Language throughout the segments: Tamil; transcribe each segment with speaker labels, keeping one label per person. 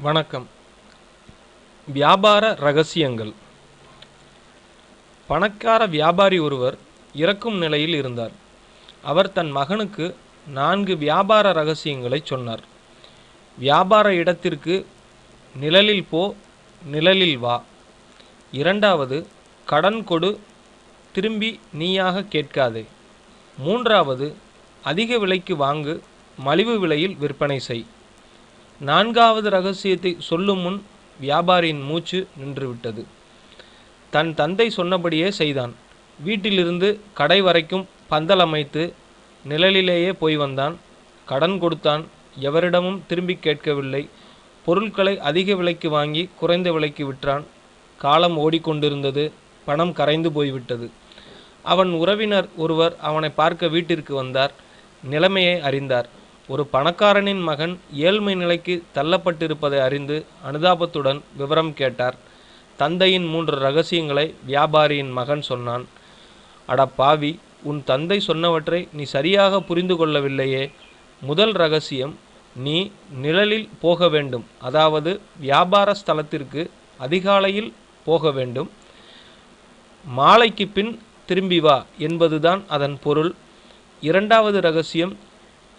Speaker 1: வணக்கம். வியாபார ரகசியங்கள். பணக்கார வியாபாரி ஒருவர் இறக்கும் நிலையில் இருந்தார். அவர் தன் மகனுக்கு நான்கு வியாபார ரகசியங்களை சொன்னார். வியாபார இடத்திற்கு நிழலில் போ நிழலில் வா. இரண்டாவது கடன் கொடு திரும்பி நீயாக கேட்காதே. மூன்றாவது அதிக விலைக்கு வாங்கு மலிவு விலையில் விற்பனை செய். நான்காவது ரகசியத்தை சொல்லும் முன் வியாபாரியின் மூச்சு நின்றுவிட்டது. தன் தந்தை சொன்னபடியே செய்தான். வீட்டிலிருந்து கடை வரைக்கும் பந்தல் அமைத்து நிழலிலேயே போய் வந்தான். கடன் கொடுத்தான். எவரிடமும் திரும்பி கேட்கவில்லை. பொருட்களை அதிக விலைக்கு வாங்கி குறைந்த விலைக்கு விற்றான். காலம் ஓடிக்கொண்டிருந்தது. பணம் கரைந்து போய்விட்டது. அவன் உறவினர் ஒருவர் அவனை பார்க்க வீட்டிற்கு வந்தார். நிலைமையை அறிந்தார். ஒரு பணக்காரனின் மகன் ஏழ்மை நிலைக்கு தள்ளப்பட்டிருப்பதை அறிந்து அனுதாபத்துடன் விவரம் கேட்டார். தந்தையின் மூன்று ரகசியங்களை வியாபாரியின் மகன் சொன்னான். அட பாவி உன் தந்தை சொன்னவற்றை நீ சரியாக புரிந்து கொள்ளவில்லையே. முதல் ரகசியம் நீ நிழலில் போக வேண்டும். அதாவது வியாபார ஸ்தலத்திற்கு அதிகாலையில் போக வேண்டும். மாலைக்கு பின் திரும்பி வா என்பதுதான் அதன் பொருள். இரண்டாவது ரகசியம்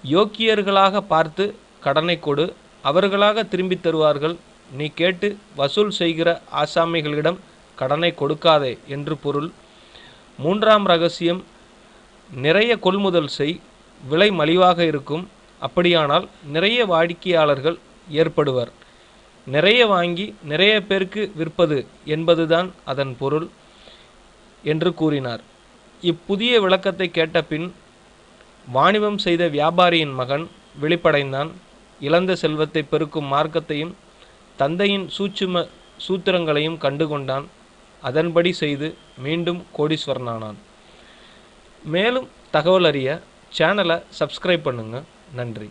Speaker 1: யோக்கியர்களாக பார்த்து கடனை கொடு அவர்களாக திரும்பித் தருவார்கள். நீ கேட்டு வசூல் செய்கிற ஆசாமிகளிடம் கடனை கொடுக்காதே என்று பொருள். மூன்றாம் ரகசியம் நிறைய கொள்முதல் செய் விலை மலிவாக இருக்கும். அப்படியானால் நிறைய வாடிக்கையாளர்கள் ஏற்படுவர். நிறைய வாங்கி நிறைய பேருக்கு விற்பது என்பதுதான் அதன் பொருள் என்று கூறினார். இப்புதிய விளக்கத்தை கேட்ட பின் வாணிபம் செய்த வியாபாரியின் மகன் வெளிப்படைந்தான். இழந்த செல்வத்தை பெருக்கும் மார்க்கத்தையும் தந்தையின் சூட்சும சூத்திரங்களையும் கண்டுகொண்டான். அதன்படி செய்து மீண்டும் கோடீஸ்வரனானான். மேலும் தகவல் அறிய சேனலை சப்ஸ்கிரைப் பண்ணுங்கள் நன்றி.